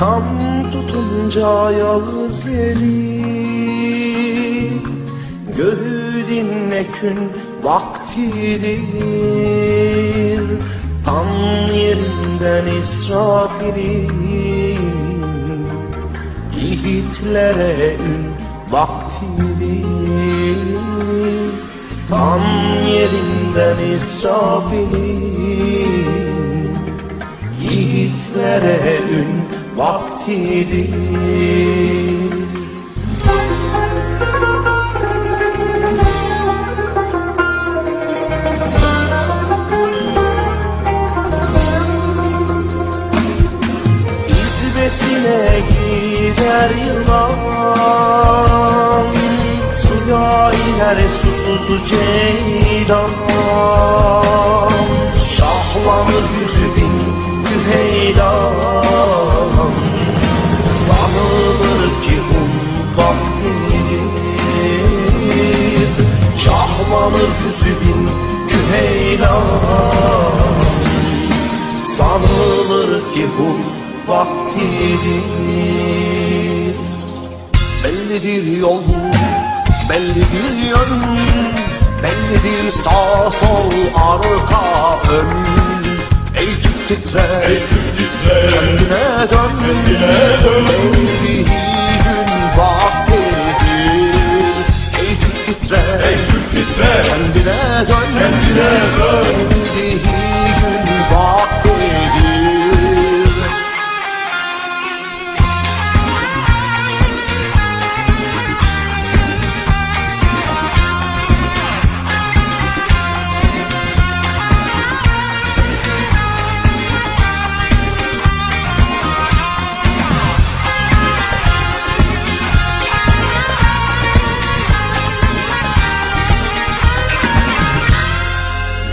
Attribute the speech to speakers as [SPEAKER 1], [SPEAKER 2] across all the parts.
[SPEAKER 1] Kan tutunca yağız eli. Göğü dinle gün vaktidir. Tam yerinden İsrafil'in Yiğitlere ün vaktidir. Tam yerinden İsrafil'in Yiğitlere ün vaktidir. İzbesine gider yılan Suya iner susuz ceylan. Şahlanır yüzü bin yüzü bin güheylan Sanılır ki bu vaktidir. Bellidir yol, bellidir yön Bellidir sağ sol arka ön. Ey Türk titre,
[SPEAKER 2] Ey Türk titre,
[SPEAKER 1] kendine dön.
[SPEAKER 2] kendine dön.
[SPEAKER 1] Evliliği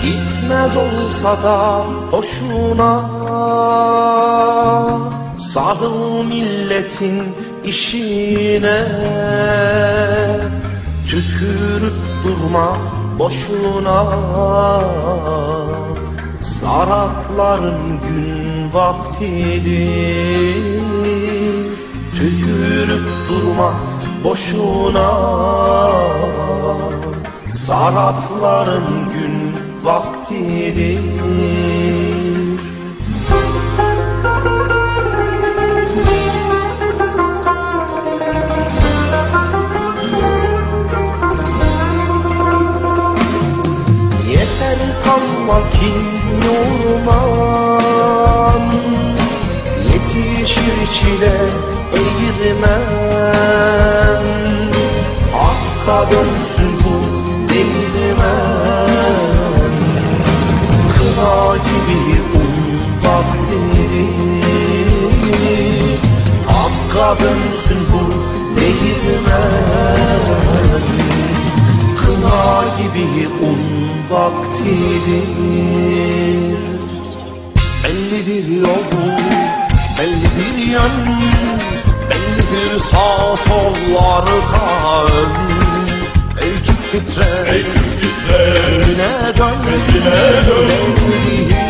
[SPEAKER 1] Gitmez olsa da hoşuna Sarıl milletin işine Tükürüp durma boşuna. Saratların gün vaktidir. Tükürüp durma boşuna. Saratların gün vaktidir Yeter kalma ki yorman Yetişir çile eğirmen. Hakka dönsün bu değirmen gibi un vaktidir Hakka dönsün bu değirmen. Kına gibi un vaktidir Bellidir yol, bellidir yön Bellidir sağ sol arka ön Ey Türk titre,
[SPEAKER 2] Ey Türk
[SPEAKER 1] kendine dön
[SPEAKER 2] kendine dön.
[SPEAKER 1] Evliliği